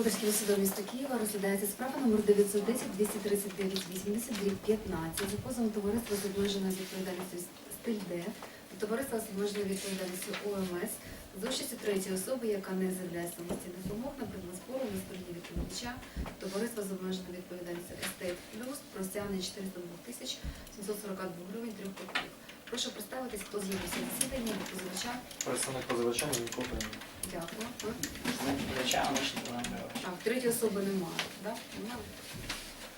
Господарський суд міста Києва розглядається справа номер 910 239 80 15 за позовом товариства з обмеженою відповідальністю «Стиль Д» до товариства з обмеженою відповідальністю ОМС з участю третьої особи, яка не заявляє самостійних вимог на предмет спору на стороні відповідача товариства з обмеженою відповідальністю «Естейт Плюс» про стягнення 402 тисяч 742 гривень 3 копійок. Прошу представитись, хто з'явився засідання від позивача. Представник позивача немає. Дякую. Відповідача, але не знаю. Так, третьої особи немає, так? Немає?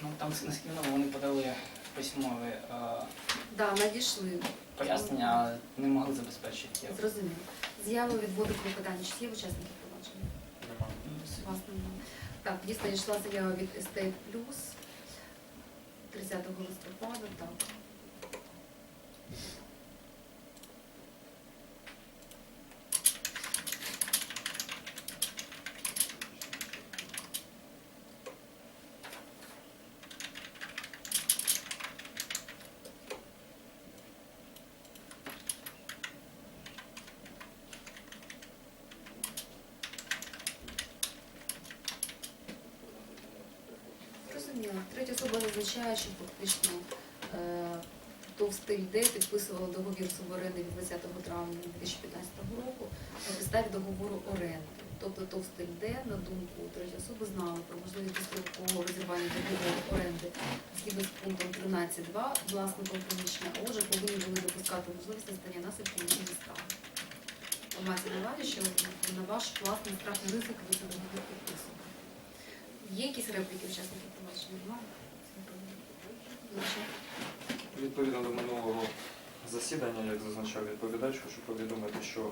Ну там наскільки відомо, вони подали письмові е, Да, надійшли. пояснення, але не могли забезпечити. Зрозуміло. З'яви відводу клопотання. Чи є учасники провадження? Немає. Вас немає. Так, дійсно йшла заява від Estate Plus 30 листопада. Так. Зрозуміло. Третя особа зазначає, що фактично е, ТОВ «Стиль Д» підписувала договір суборенди від 20 травня 2015 року на підставі договору оренди. Тобто ТОВ «Стиль Д», на думку третьої особи, знали про можливість дострокового розірвання договору оренди згідно з пунктом 13.2 власником приміщення, а отже повинні були допускати можливість настання наслідків станом. Ви маєте на увазі, що на ваш власний страх і ризик ви це договір підписували. Є якісь репліки учасників провадження? Немає? Відповідно до минулого засідання, як зазначав відповідач, хочу повідомити, що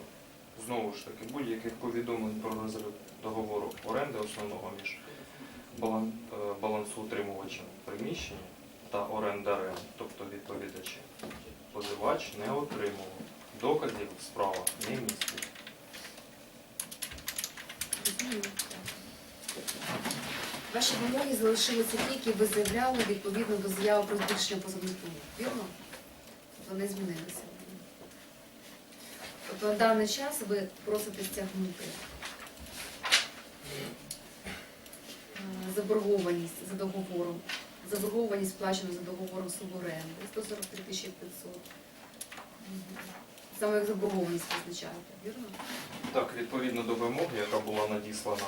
знову ж таки будь-яких повідомлень про розгляд договору оренди основного між е, балансоутримувачем приміщення та орендарем, тобто відповідачем, позивач не отримував. Доказів справа не містить. Ваші вимоги залишилися ті, які ви заявляли відповідно до заяви про збільшення позовних. Вірно? Вони змінилися. Тобто на даний час ви просите стягнути е, заборгованість за договором, заборгованість сплачену за договором суборенди 143 500. Саме як заборгованість визначаєте, вірно? Так, відповідно до вимоги, яка була надіслана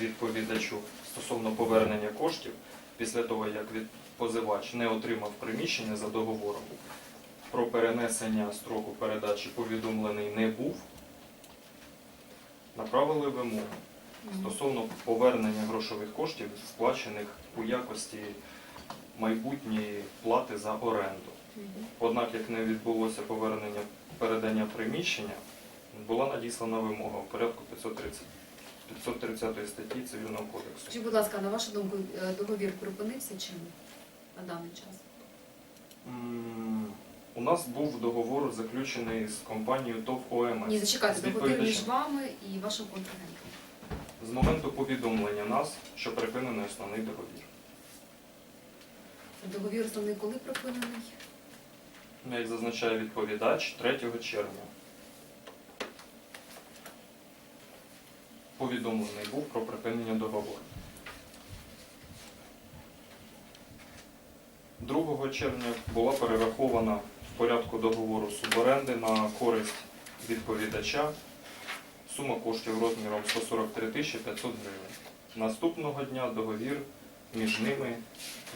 відповідачу стосовно повернення коштів, після того, як від позивач не отримав приміщення за договором, про перенесення строку передачі повідомлений не був, направили вимогу стосовно повернення грошових коштів, сплачених у якості майбутньої плати за оренду. Однак, як не відбулося повернення передання приміщення, була надіслана вимога у порядку 530, 530 статті Цивільного кодексу. Скажіть, будь ласка, на вашу думку, е, договір припинився чи ні на даний час? У нас був договор заключений з компанією ТОВ ОМС. Ні, зачекайте, договір між вами і вашим контрагентом. З моменту повідомлення нас, що припинений основний договір. Договір основний коли припинений? Як зазначає відповідач, 3 червня. Повідомлений був про припинення договору. 2 червня була перерахована в порядку договору суборенди на користь відповідача сума коштів розміром 143 500 гривень. Наступного дня договір між ними,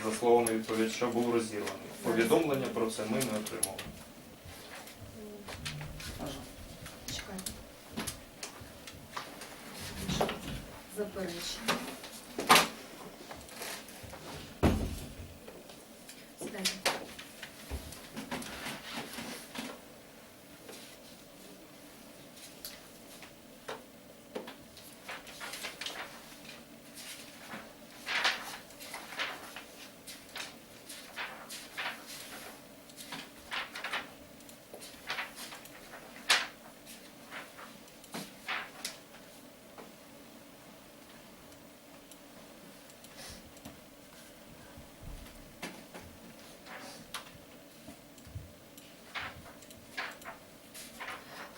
за словами відповідача, був розірваний. Повідомлення про це ми не отримали. Чекайте. Заперечення.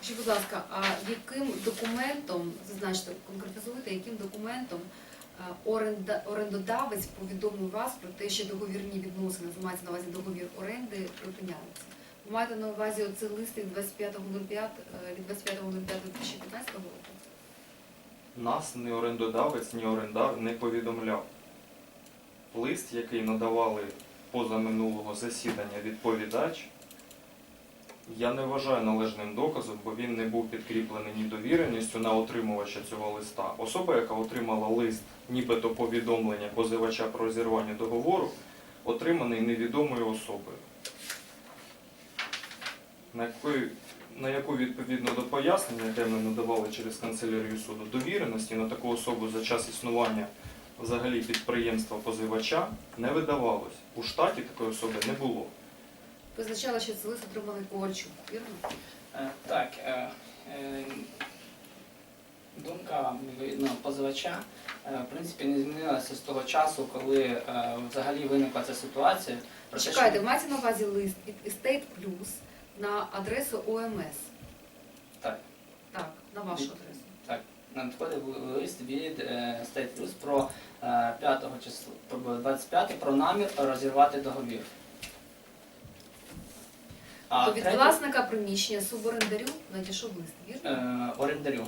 Скажіть, будь ласка, а яким документом, зазначте, конкретизуйте, яким документом оренда, орендодавець повідомив вас про те, що договірні відносини, мається на увазі договір оренди, припиняються. Ви маєте на увазі оцей лист від 25.05 е, від 25.05.2015 року? Нас ні орендодавець, ні орендар не повідомляв. Лист, який надавали позаминулого засідання відповідач, я не вважаю належним доказом, бо він не був підкріплений ні довіреністю на отримувача цього листа. Особа, яка отримала лист, нібито повідомлення позивача про розірвання договору, отриманий невідомою особою. На якої на яку відповідно до пояснення, яке ми надавали через канцелярію суду, довіреності на таку особу за час існування взагалі підприємства позивача не видавалось. У штаті такої особи не було. Ви зазначали, що цей лист отримали Ковальчук, вірно? Е, Так, е, е, думка відповідно позивача в принципі не змінилася з того часу, коли взагалі виникла ця ситуація. Про те, що- Чекайте, маєте на увазі лист від Estate Plus на адресу ОМС? Так. Так, на вашу Від- адресу. надходив лист від е, State Plus про е, 5 числа, про 25 про намір розірвати договір. А То від третє- власника приміщення суборендарю надійшов лист, вірно? е, орендарю.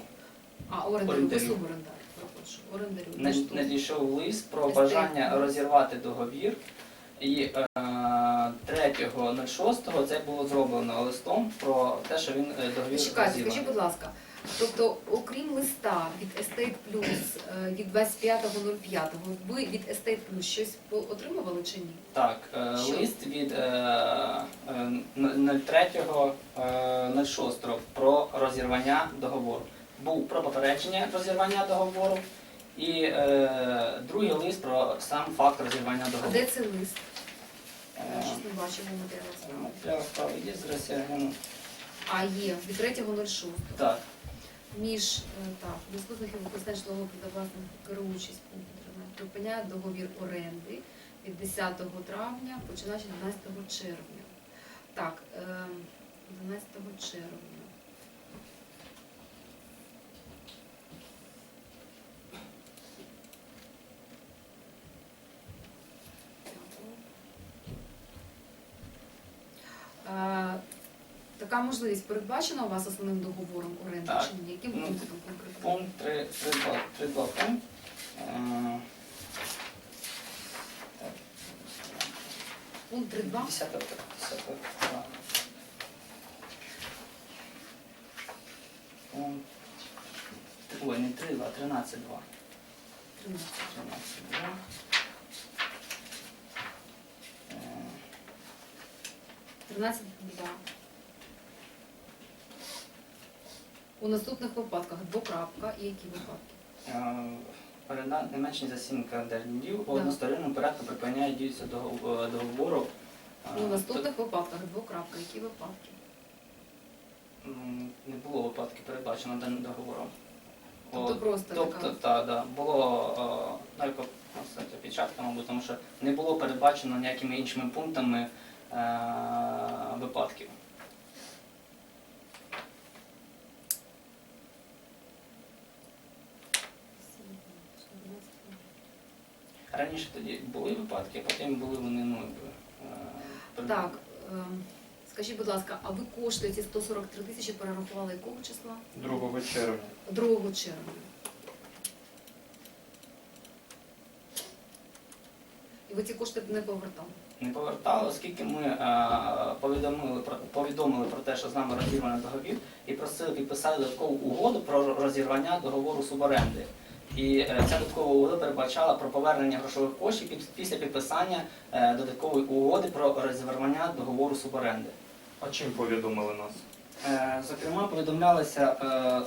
А, орендарю, ви орендарю. суборендар. Перепрошую, Орендарю. Над- Значить, надійшов лист про Estate бажання розірвати договір. І е, 3.06 це було зроблено листом про те, що він е, договір Чекайте, розірваний. скажіть, будь ласка, тобто, окрім листа від Estate Plus е, від 25.05, ви від Estate Plus щось отримували чи ні? Так, е, Що? лист від е, е, 03.06 про розірвання договору. Був про попередження розірвання договору і е, другий лист про сам факт розірвання А договору. де цей лист? Я Е, щось не бачив у матеріалах справи. Матеріал справи є зараз я гляну. А є, від 3.06. Так. Між е, так, і використання власних керуючись пунктом 13 припиняє договір оренди від 10 травня, починаючи 12 червня. Так, е, 12 червня. Така можливість передбачена у вас основним договором оренди Так. чи ні? Яким Ну, пунктом конкретно? Пункт 3, 3.2, 3.2 пункт. Е, Пункт 3.2. 10 10 да. Пункт. Ой, не 3.2, 13.2. 13. 13.2. Е, 13.2. У наступних випадках двокрапка і які випадки? е, Оренда не менше за 7 календарних днів у односторонньому порядку припиняє дію цього е, договору. е, У наступних випадках двокрапка, які випадки? Не було випадків передбачено даним договором. Тобто просто тобто, така. так, да, було е, ну, як ну, печатка, мабуть, тому що не було передбачено ніякими іншими пунктами е, випадків. Раніше тоді були випадки, а потім були вони ну, е, Так, ем, скажіть, будь ласка, а ви кошти ці 143 тисячі перерахували якого числа? 2 червня. 2 червня. І ви ці кошти не повертали? не повертали, оскільки ми е, повідомили про повідомили про те, що з нами розірваний договір, і просили підписати додаткову угоду про розірвання договору суборенди. І е, ця додаткова угода передбачала про повернення грошових коштів після підписання е, додаткової угоди про розірвання договору суборенди. А чим повідомили нас? Е, Зокрема, повідомлялися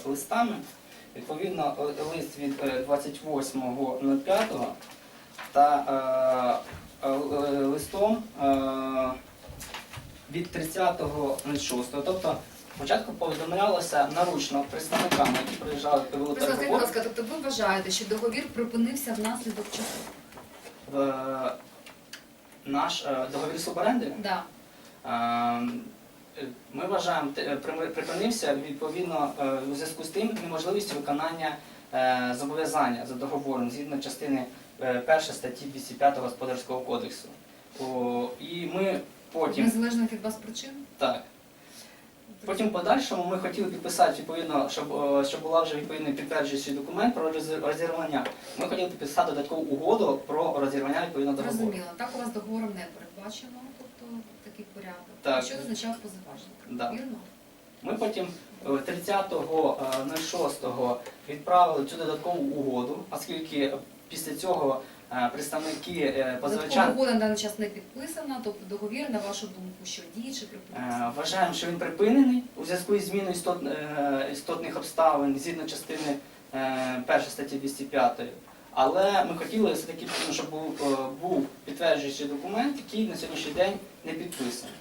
листами, відповідно, лист від е, 28.05 та листом від 30.06. Тобто спочатку повідомлялося наручно представниками, які приїжджали Просто скажіть, будь ласка, тобто ви вважаєте, що договір припинився внаслідок чого? е, наш е, договір суборенди. Да. Е, Ми вважаємо, те- при- припинився відповідно е, у зв'язку з тим неможливістю виконання е, зобов'язання за договором згідно частини 1 статті 205 Господарського кодексу. О, і ми потім Незалежно від вас причин? так. Потім в подальшому ми хотіли підписати відповідно, щоб, е, щоб була вже відповідний підтверджуючий документ про роз- розірвання. Ми хотіли підписати додаткову угоду про розірвання відповідно договору. Зрозуміло. Так у вас договором не передбачено, тобто такий порядок. Так. Що зазначав позивачник? Да. Вірно? Ми потім е, 30.06 відправили цю додаткову угоду, оскільки після цього е, представники е, позивача угода на даний час не підписана, тобто договір, на вашу думку, що діє чи е, припинився? вважаємо, що він припинений у зв'язку із зміною істот, е, істотних обставин згідно частини 1 статті 205. Але ми хотіли все-таки, щоб був, е, був підтверджуючий документ, який на сьогоднішній день не підписаний.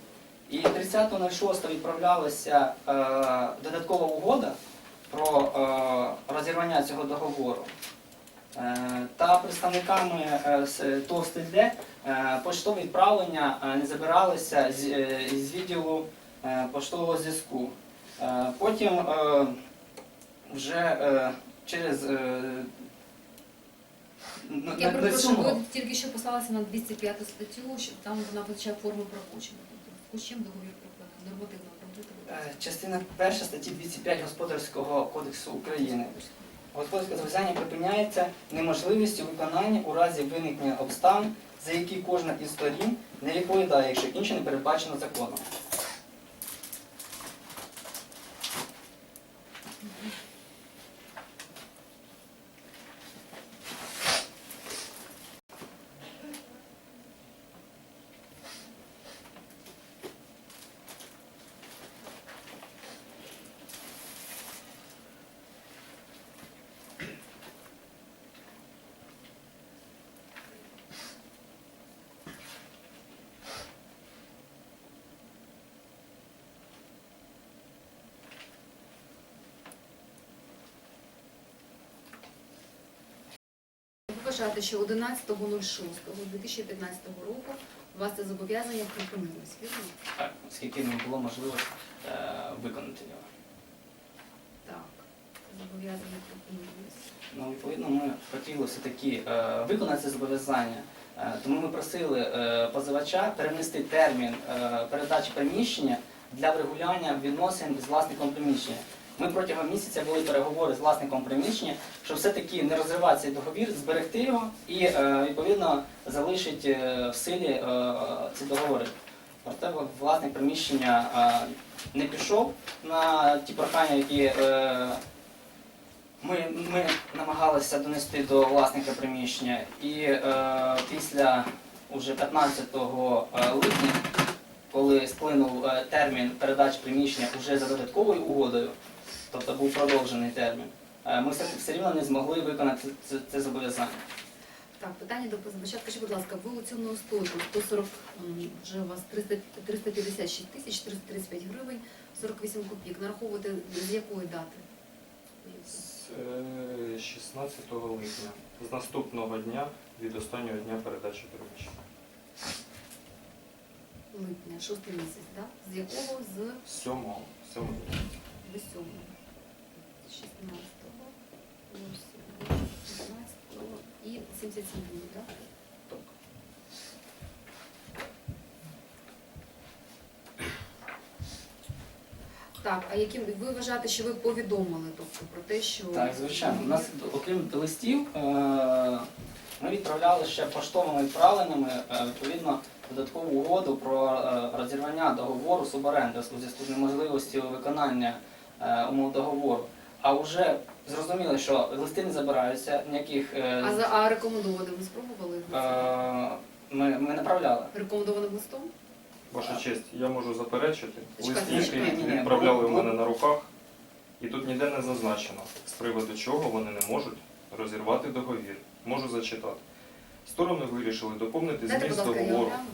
І 30.06 відправлялася е, додаткова угода про е, розірвання цього договору. Е, та представниками е, з ТОВ «Стильде» е, поштові відправлення не забиралися з, відділу поштового зв'язку. Потім вже через Я перепрошую, ви тільки що послалися на 205 статтю, що там вона визначає форму правочину. Тобто, з чим договір припинений? Нормативно Частина 1 статті 205 Господарського кодексу України. Господарське зобов'язання припиняється неможливістю виконання у разі виникнення обставин, за які кожна із сторін не відповідає, якщо інше не передбачено законом. Ви вважаєте, що 11.06.2015 року у вас це зобов'язання припинилось, вірно? Так, оскільки не було можливості е, виконати його. Так, це зобов'язання припинилось. Ну, відповідно, ми хотіли все-таки е, виконати це зобов'язання, е, тому ми просили е, позивача перенести термін е, передачі приміщення для врегулювання відносин з власником приміщення. Ми протягом місяця вели переговори з власником приміщення, щоб все-таки не розривати цей договір, зберегти його і е, відповідно залишити е, в силі е, ці договори. Проте власник приміщення не пішов на ті прохання, які ми, ми намагалися донести до власника приміщення, і після уже 15 липня, коли сплинув термін передачі приміщення уже за додатковою угодою, тобто був продовжений термін, е, ми все, все рівно не змогли виконати це, це зобов'язання. Так, питання до позивача. Скажіть, будь ласка, ви у стойку 140, м, вже у вас 300, 356 тисяч 335 гривень 48 копійок. Нараховуєте з якої дати? З е, 16 липня, з наступного дня від останнього дня передачі приміщення. Липня, шостий місяць, так? З якого? З 7, 7 до 7. 16, 16 і 77 днів, так? Так. А яким ви вважаєте, що ви повідомили тобто, про те, що Так, звичайно. У нас окрім листів, е, ми відправляли ще поштовими відправленнями е, відповідно додаткову угоду про е, розірвання договору суборенди у зв'язку з неможливістю виконання умов договору. А вже зрозуміли, що листи не забираються, ніяких е, а за а рекомендоване ви спробували? е, ми, ми направляли. Рекомендованим листом? Ваша честь, я можу заперечити. Чекайте, Лист, чекайте. який відправляли в мене на руках, і тут ніде не зазначено, з приводу чого вони не можуть розірвати договір. Можу зачитати. Сторони вирішили доповнити Дайте, будь зміст ласка, я договору. огляну.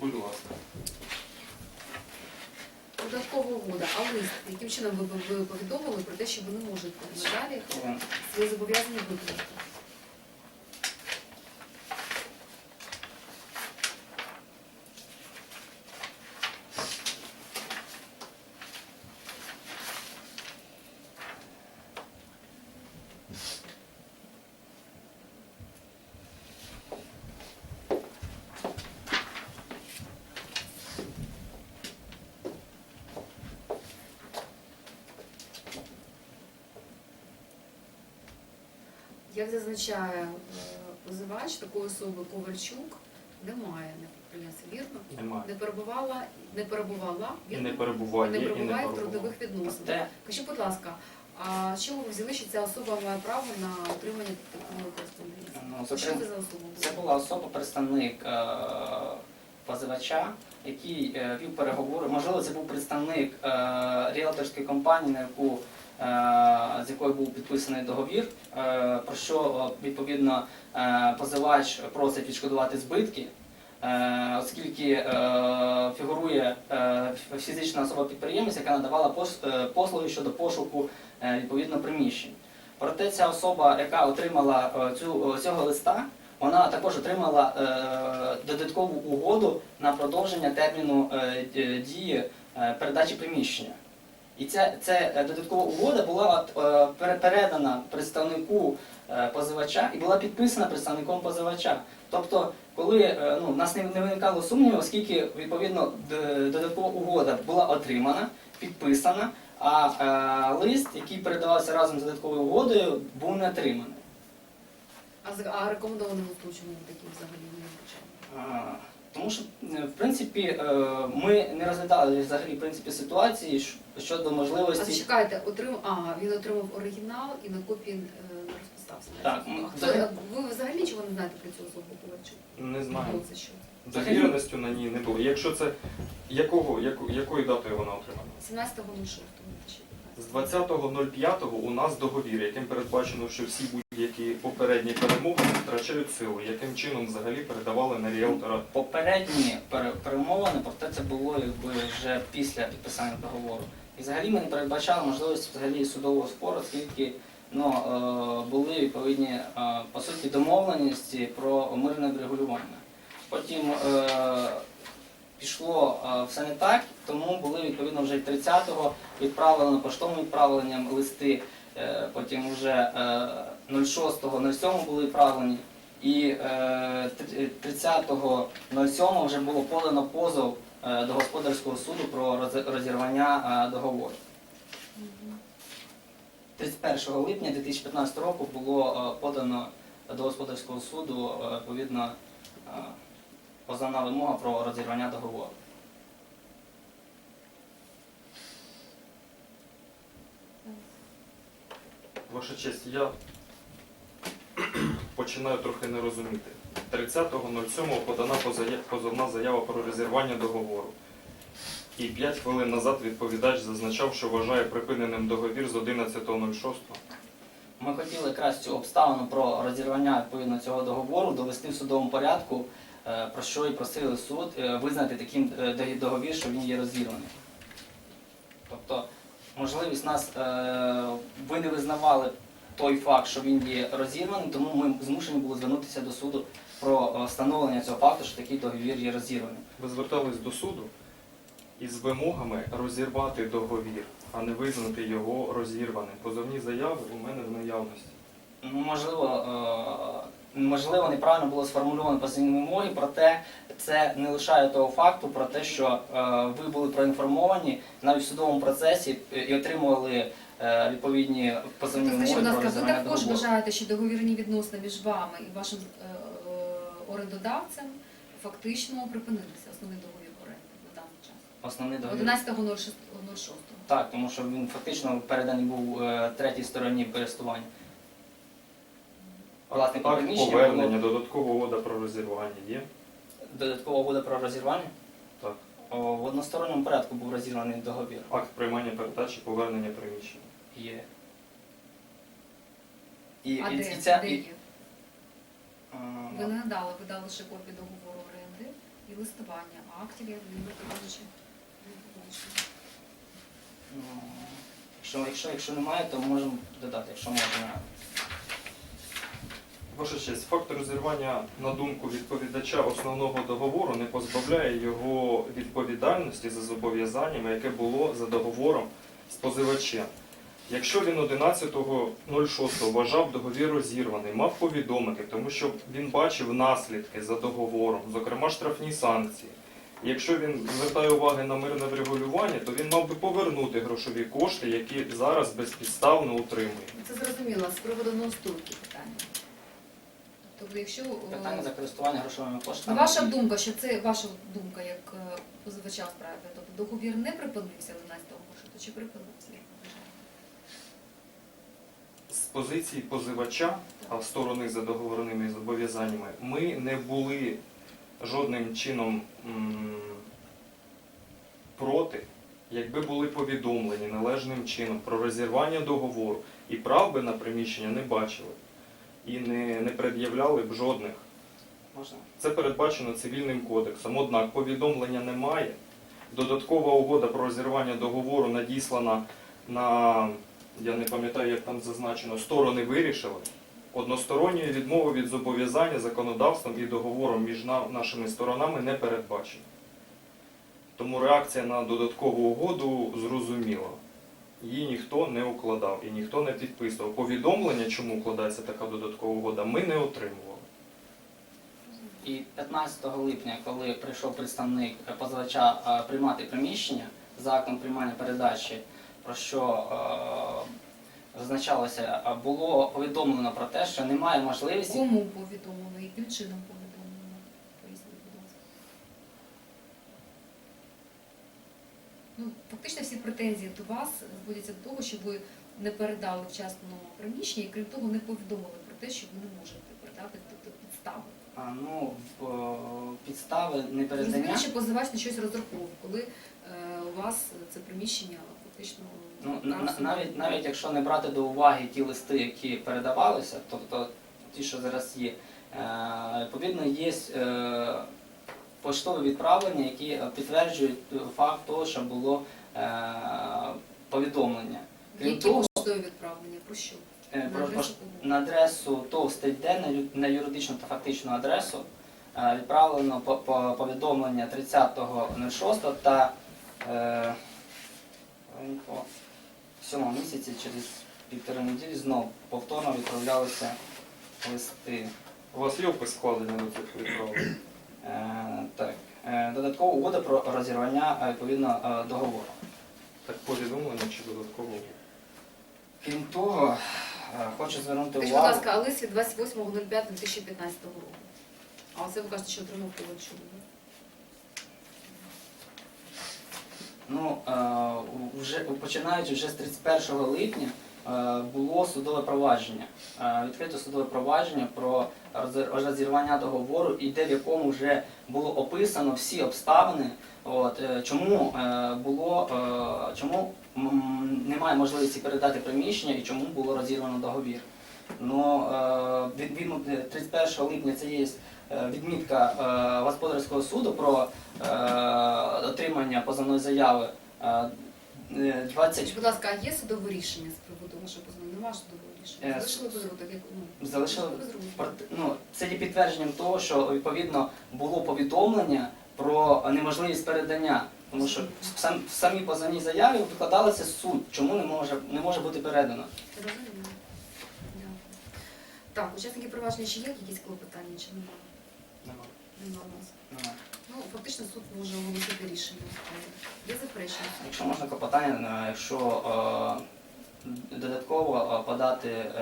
Будь ласка. Додаткова угода, а лист, яким чином ви, ви, ви повідомили про те, що ви не можете надалі Е, свої зобов'язання виконати? Як зазначає е, позивач, такої особи Ковальчук немає вірно? Немає. Не перебувала, не перебувала, І вірно? не перебуває, не і не перебуває в трудових відносинах. Те, Скажіть, будь ласка, а з чого ви взяли, що ця особа має право на отримання такого користування? ну, Що це за особа? Це була особа, представник е, позивача, який е, вів переговори. Можливо, це був представник е, ріелторської компанії, на яку з якою був підписаний договір, е, про що е, відповідно е, позивач просить відшкодувати збитки. Е, Оскільки е, фігурує е, фізична особа підприємець, яка надавала е, послуги щодо пошуку е, відповідно приміщень. Проте ця особа, яка отримала е, цю цього листа, вона також отримала е, додаткову угоду на продовження терміну е, дії е, передачі приміщення. І ця, ця е, додаткова угода була от, е, передана представнику е, позивача і була підписана представником позивача. Тобто, коли ну, в нас не виникало сумніву, оскільки відповідно додаткова угода була отримана, підписана, а е, лист, який передавався разом з додатковою угодою, був не отриманий. А, а рекомендованим случаєм такі взагалі не вручали? А, Тому що, е, в принципі, е, ми не розглядали взагалі в принципі ситуації щодо А можливості. чекайте, отрим... а, він отримав оригінал і на копії не розписався. Так, А хто- взагалі- ви взагалі нічого не знаєте про цю особу Ковальчук? Не знаю. Це що? Довіреністю на ній не було. Якщо це якого, яко- якої датою вона отримана? 17.06.2015. З 20.05 у нас договір, яким передбачено, що всі будь-які попередні перемоги втрачають силу. Яким чином взагалі передавали на ріелтора? Попередні перемовини, проте це було якби вже після підписання договору. І взагалі ми не передбачали можливості взагалі судового спору, оскільки ну, е, були відповідні е, по суті домовленості про мирне врегулювання. Потім е, пішло е, все не так, тому були відповідно вже 30-го відправлено поштовим відправленням листи, е, потім вже е, 06-го, 07-го були відправлені. І е, 30.07 вже було подано позов е, до господарського суду про розірвання е, договору. 31 липня 2015 року було е, подано до господарського суду е, відповідно е, позовна вимога про розірвання договору. Ваша честь, я починаю трохи не розуміти. 30.07 подана позовна заява про розірвання договору. І 5 хвилин назад відповідач зазначав, що вважає припиненим договір з 11.06. Ми хотіли якраз цю обставину про розірвання відповідно цього договору довести в судовому порядку, про що і просили суд е, визнати таким е, договір, що він є розірваний. Тобто, можливість нас е, ви не визнавали той факт, що він є розірваний, тому ми змушені були звернутися до суду про е, встановлення цього факту, що такий договір є розірваний. Ви звертались до суду із вимогами розірвати договір, а не визнати його розірваним. Позовні заяви у мене в наявності. Ну, можливо, е, можливо, неправильно було сформульовано позивні вимоги, проте це не лишає того факту про те, що е, ви були проінформовані навіть в судовому процесі і отримували е, відповідні позивні вимоги скажіть, будь ласка, ви також вважаєте, що договірні відносини між вами і вашим е, орендодавцем фактично припинилися, основний договір оренди на даний час? Основний договір. 11.06. Так, тому що він фактично переданий був третій стороні користування. Власне, Акт приміщення повернення, додаткова угода про розірвання є. Додаткова угода про розірвання. Так. О, В односторонньому порядку був розірваний договір. Акт приймання передачі, повернення приміщення. Є. І, А і, де, і ця, де і, є? а, Ви не надали, ви дали лише копію договору оренди і листування, а актів, я нібито кажучи, ну, якщо, якщо, якщо немає, то можемо додати, якщо можна. Ваша честь, факт розірвання, на думку відповідача основного договору, не позбавляє його відповідальності за зобов'язаннями, яке було за договором з позивачем. Якщо він 11.06 вважав договір розірваний, мав повідомити, тому що він бачив наслідки за договором, зокрема штрафні санкції. Якщо він звертає уваги на мирне врегулювання, то він мав би повернути грошові кошти, які зараз безпідставно утримує. Це зрозуміло. З приводу ностурки питання. Тобто, якщо е, Питання за користування грошовими коштами. ваша думка, що це ваша думка як е, позивача справи, тобто договір не припинився 11 маршруту, чи припинився? З позиції позивача, а в сторони за договорними зобов'язаннями, ми не були жодним чином м, проти, якби були повідомлені належним чином про розірвання договору і прав би на приміщення не бачили і не, не пред'являли б жодних. Можна? Це передбачено цивільним кодексом. Однак повідомлення немає. Додаткова угода про розірвання договору надіслана на, я не пам'ятаю, як там зазначено, сторони вирішили. Односторонньої відмови від зобов'язання законодавством і договором між на- нашими сторонами не передбачена. Тому реакція на додаткову угоду зрозуміла. Її ніхто не укладав і ніхто не підписував. Повідомлення, чому укладається така додаткова угода, ми не отримували. І 15 липня, коли прийшов представник позивача е, приймати приміщення за актом приймання передачі, про що е, зазначалося, е, було повідомлено про те, що немає можливості Кому повідомили, яким чином повідомлено? Поясніть, будь ласка. Ну, фактично всі претензії до вас зводяться до того, що ви не передали вчасно приміщення і крім того не повідомили про те, що ви не можете передати тобто підстави. А, ну, е, підстави непередання. Розумію, що позивач на щось розраховував, коли е, у вас це приміщення фактично Ну, на- на- на- навіть, навіть якщо не брати до уваги ті листи, які передавалися, тобто ті, що зараз є, е, відповідно, є е, поштові відправлення, які е, підтверджують факт того, що було е, повідомлення. Крім які того, поштові відправлення, про що? е, На про- адресу про- на адресу ТОВ Стейт Д, на юридичну та фактичну адресу е, відправлено по- по- повідомлення 30.06 та е, по сьомому місяці через півтори неділі знов повторно відправлялися листи. У вас є опис складення до цих відправлень? Е, так. Е, додаткова угода про розірвання е, відповідно договору. Так повідомлення чи додатково? Крім того, хочу звернути Скажіть, будь ласка, а лист від 28.05.2015 року. А оце ви кажете, що отримав Ковальчук. Ну, вже починаючи вже з 31 липня було судове провадження. Е, Відкрито судове провадження про розірвання договору, і де в якому вже було описано всі обставини, от, е, чому е, було, е, чому немає можливості передати приміщення і чому було розірвано договір. Ну, е, від, від 31 липня це є е, відмітка е, господарського суду про е, отримання позовної заяви е, е, 20 будь ласка, а є судове рішення з приводу вашого позову? Нема судового рішення. Е, Залишили рук, так як ну, залишили. Проте- ну, це є підтвердженням того, що відповідно було повідомлення про неможливість передання. Тому що в, сам, в самій позовній заяві викладалося суть, чому не може, не може бути передано. Розумію. Так, учасники провадження чи є якісь клопотання, чи немає? Нема у нас. Ну, Ну, фактично суд може оголосити рішення. Є заперечення? Якщо можна клопотання, е, якщо е, додатково е, подати е,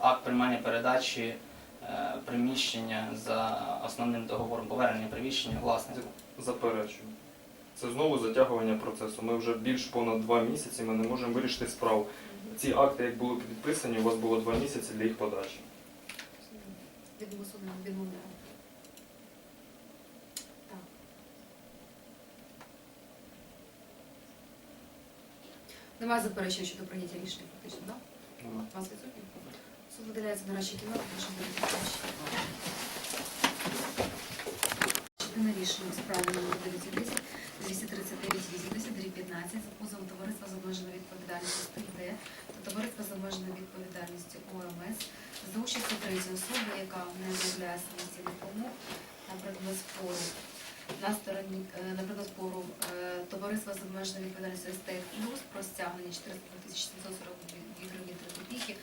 акт приймання передачі е, приміщення за основним договором повернення приміщення власнику. Заперечую. Це знову затягування процесу. Ми вже більш понад два місяці ми не можемо вирішити справу. Ці акти, як були підписані, у вас було два місяці для їх подачі. Відомо судом відмовляємо. Так. Немає заперечень щодо прийняття рішення фактично, так? Вас відсутні? Суд видаляється на нашій кімнаті, прошу Частина рішення у справі номер 910 239 80 15 за позовом товариства з обмеженою відповідальністю СТД та товариства з обмеженою відповідальністю ОМС за участю третьої особи, яка не виявляє самостійних помог на предмет спору на стороні е, на предмет спору е, товариства з обмеженою відповідальністю СТФ плюс про стягнення 402 742 гривні 3 копійки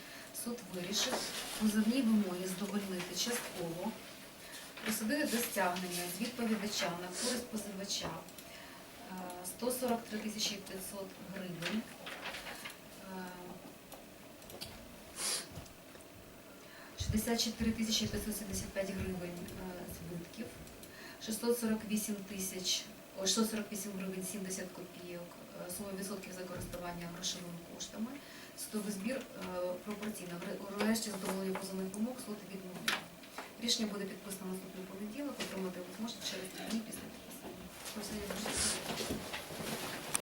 суд вирішив позовні вимоги задовольнити частково присудити до стягнення з відповідача на користь позивача е, 143 тисячі 500 гривень. Е, 64 тисячі 575 гривень е, збитків, 648 тисяч, о, 648 гривень 70 копійок, суми відсотків за користування грошовими коштами, судовий збір е, пропорційно. врешті решті задоволення позовних вимог суд відмовляє. Рішення буде підписано наступний понеділок, отримати зможете через дні після підписання.